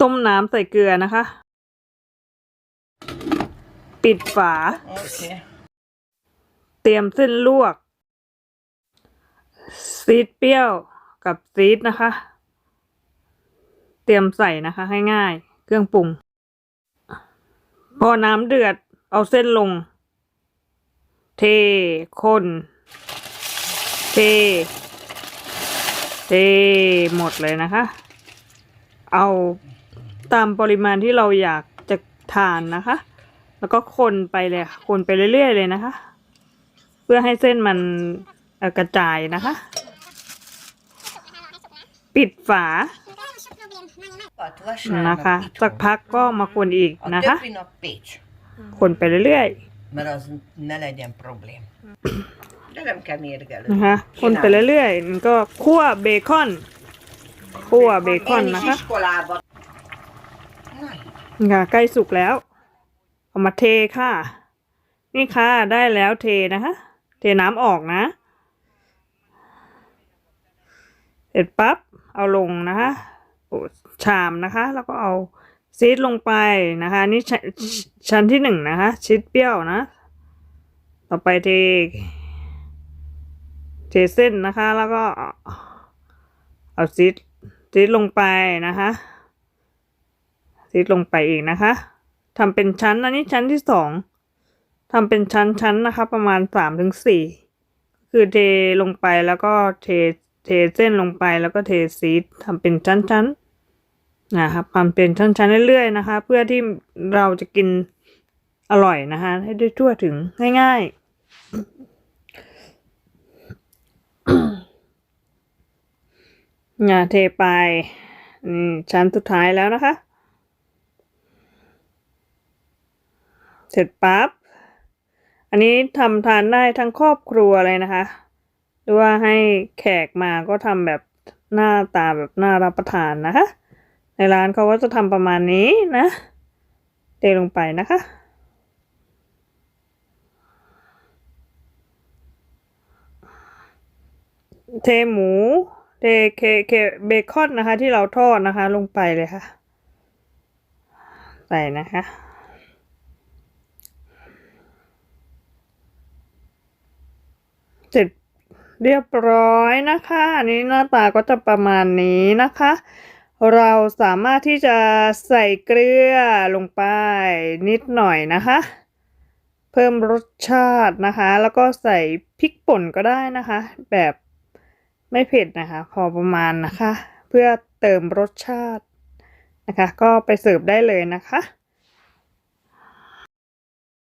ต้มน้ำใส่เกลือนะคะ ปิดฝา Okej. เตรียมเส้นลวก ซีดเปรี้ยวกับซีดนะคะ เตรียมใส่นะคะให้ง่ายเครื่องปรุง พอน้ำเดือดเอาเส้นลง เท คน เท เทหมดเลยนะคะ เอา ตามปริมาณที่เราอยากจะทานนะคะ แล้วก็คนไปเลยค่ะคนไปเรื่อยๆเลยนะคะ เพื่อให้เส้นมันกระจายนะคะ ปิดฝานะคะสักพักก็มาคนอีกนะคะคนไปเรื่อยๆนะคะคนไปเรื่อยๆมันก็คั่วเบคอนคั่วเบคอนนะคะ ค่ะใกล้สุกแล้ว เอามาเทค่ะ นี่ค่ะได้แล้วเทนะคะ เทน้ำออกนะ เสร็จปั๊บเอาลงนะคะโอ้ชามนะคะ แล้วก็เอาซีดลงไปนะคะ นี่ชชั้นที่หนึ่งนะคะ ชีสเปรี้ยวนะ ต่อไปเท เทเส้นนะคะ แล้วก็เอาซีดซีดลงไปนะคะ ซีดลงไปอีกนะคะทำเป็นชั้นอันนี้ชั้นที่สองทำเป็นชั้นชั้นนะคะ ประมาณสามถึงสี่คือเทลงไปแล้วก็เทเทเส้นลงไปแล้วก็เทซีดทำเป็นชั้นชั้นนะครับทำเป็นชั้นชั้นเรื่อยๆนะคะ เพื่อที่เราจะกินอร่อยนะคะ ให้ได้ทั่วถึงง่ายๆอย่าเทไปชั้นสุดท้ายแล้วนะคะ เสร็จปั๊บ อันนี้ทำทานได้ทั้งครอบครัวเลยนะคะ หรือว่าให้แขกมาก็ทำแบบหน้าตาแบบน่ารับประทานนะคะ ในร้านเขาก็จะทำประมาณนี้นะเทลงไปนะคะเทหมูเทเคเคเบคอนนะคะ ที่เราทอดนะคะ ลงไปเลยค่ะ ใส่นะคะ เสร็จเรียบร้อยนะคะอันนี้หน้าตาก็จะประมาณนี้นะคะ เราสามารถที่จะใส่เกลือลงไปนิดหน่อยนะคะ เพิ่มรสชาตินะคะ แล้วก็ใส่พริกป่นก็ได้นะคะ แบบไม่เผ็ดนะคะ พอประมาณนะคะ เพื่อเติมรสชาตินะคะ ก็ไปเสิร์ฟได้เลยนะคะ